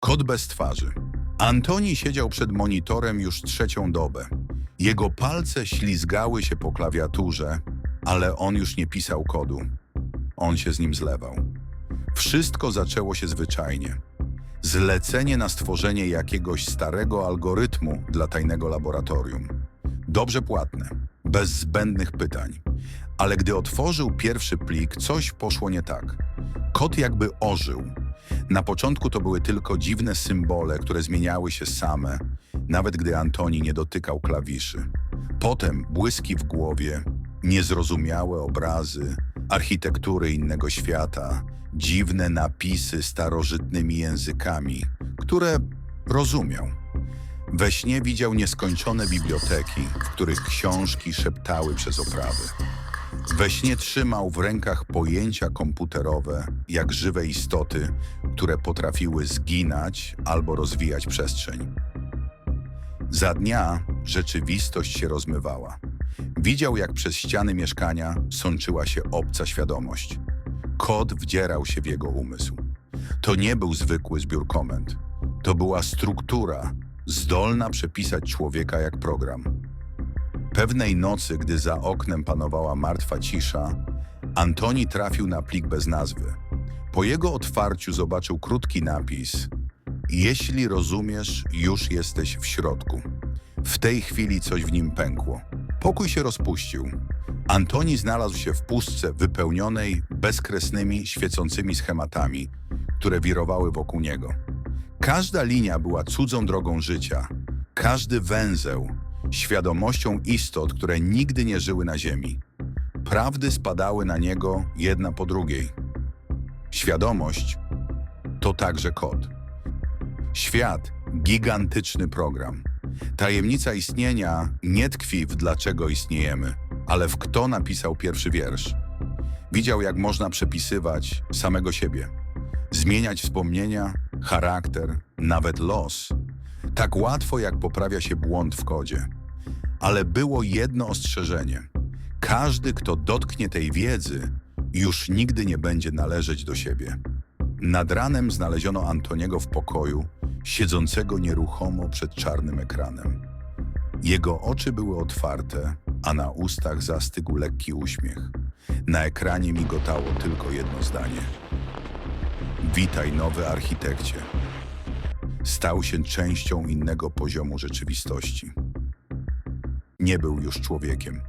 Kod bez twarzy. Antoni siedział przed monitorem już trzecią dobę. Jego palce ślizgały się po klawiaturze, ale on już nie pisał kodu. On się z nim zlewał. Wszystko zaczęło się zwyczajnie. Zlecenie na stworzenie jakiegoś starego algorytmu dla tajnego laboratorium. Dobrze płatne, bez zbędnych pytań. Ale gdy otworzył pierwszy plik, coś poszło nie tak. Kod jakby ożył. Na początku to były tylko dziwne symbole, które zmieniały się same, nawet gdy Antoni nie dotykał klawiszy. Potem błyski w głowie, niezrozumiałe obrazy, architektury innego świata, dziwne napisy starożytnymi językami, które rozumiał. We śnie widział nieskończone biblioteki, w których książki szeptały przez oprawy. We śnie trzymał w rękach pojęcia komputerowe, jak żywe istoty, które potrafiły zginać albo rozwijać przestrzeń. Za dnia rzeczywistość się rozmywała. Widział, jak przez ściany mieszkania sączyła się obca świadomość. Kod wdzierał się w jego umysł. To nie był zwykły zbiór komend. To była struktura, zdolna przepisać człowieka jak program. Pewnej nocy, gdy za oknem panowała martwa cisza, Antoni trafił na plik bez nazwy. Po jego otwarciu zobaczył krótki napis: Jeśli rozumiesz, już jesteś w środku. W tej chwili coś w nim pękło. Pokój się rozpuścił. Antoni znalazł się w pustce wypełnionej bezkresnymi, świecącymi schematami, które wirowały wokół niego. Każda linia była cudzą drogą życia, każdy węzeł świadomością istot, które nigdy nie żyły na Ziemi. Prawdy spadały na niego jedna po drugiej. Świadomość to także kod. Świat gigantyczny program. Tajemnica istnienia nie tkwi w dlaczego istniejemy, ale w kto napisał pierwszy wiersz. Widział, jak można przepisywać samego siebie, zmieniać wspomnienia, charakter, nawet los. Tak łatwo, jak poprawia się błąd w kodzie. Ale było jedno ostrzeżenie. Każdy, kto dotknie tej wiedzy, już nigdy nie będzie należeć do siebie. Nad ranem znaleziono Antoniego w pokoju, siedzącego nieruchomo przed czarnym ekranem. Jego oczy były otwarte, a na ustach zastygł lekki uśmiech. Na ekranie migotało tylko jedno zdanie. Witaj, nowy architekcie. Stał się częścią innego poziomu rzeczywistości. Nie był już człowiekiem.